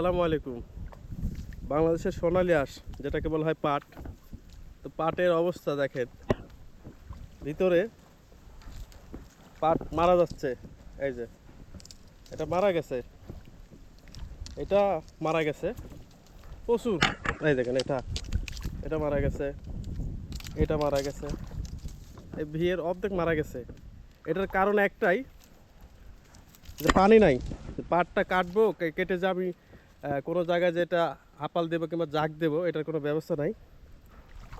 আসসালামু আলাইকুম। বাংলাদেশের সোনালি আঁশ যেটাকে বলা হয় পাট তো পাটের অবস্থা দেখেন। ভিতরে পাট মারা যাচ্ছে এই যে। এটা মারা গেছে। এটা মারা গেছে। প্রচুর। এই দেখেন এটা। এটা মারা গেছে। এটা মারা গেছে। এই বিয়ের অর্ধেক মারা গেছে। এটার কারণ একটাই যে পানি নাই। পাটটা কাটবো কেটে যে আমি আহ, কোনো জায়গায় যেটা আপাল দেবো কিংবা জাগ দেবো, এটার কোনো ব্যবস্থা নাই।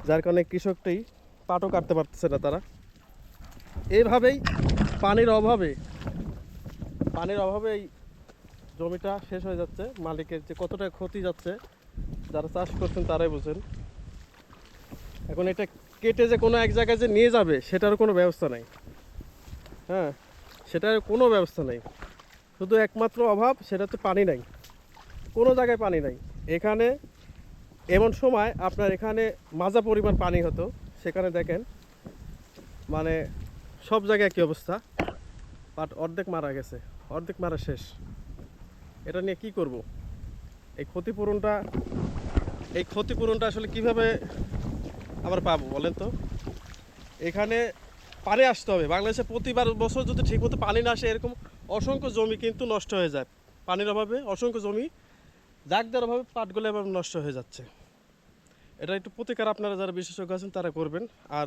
যার কারণে কৃষকটাই পাটও কাটতে পারতেছে না তারা। এইভাবেই পানির অভাবে পানির অভাবে এই জমিটা শেষ হয়ে যাচ্ছে। মালিকের যে কতটা ক্ষতি যাচ্ছে, যারা চাষ করছেন তারাই বুঝেন। এখন এটা কেটে যে কোনো এক জায়গায় যে নিয়ে যাবে, সেটারও কোনো ব্যবস্থা নাই। হ্যাঁ সেটার কোনো ব্যবস্থা নেই। শুধু একমাত্র অভাব সেটা হচ্ছে পানি নাই। কোনো জায়গায় পানি নাই। এখানে এমন সময় আপনার এখানে মাজা পরিমাণ পানি হতো। সেখানে দেখেন মানে সব জায়গায় কী অবস্থা বাট অর্ধেক মারা গেছে, অর্ধেক মারা শেষ। এটা নিয়ে কি করব? এই ক্ষতিপূরণটা এই ক্ষতিপূরণটা আসলে কীভাবে আমরা পাবো বলেন তো? এখানে পানি আসতে হবে। বাংলাদেশে প্রতিবার বছর যদি ঠিকমতো পানি না আসে, এরকম অসংখ্য জমি কিন্তু নষ্ট হয়ে যায়। পানির অভাবে অসংখ্য জমি জাগ দেওয়ার অভাবে পাটগুলো এবার নষ্ট হয়ে যাচ্ছে। এটা একটু প্রতিকার আপনারা যারা বিশেষজ্ঞ আছেন, তারা করবেন। আর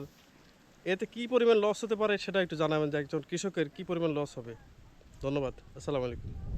এতে কি পরিমাণ লস হতে পারে সেটা একটু জানাবেন যে একজন কৃষকের কী পরিমাণ লস হবে। ধন্যবাদ। আসসালামু আলাইকুম।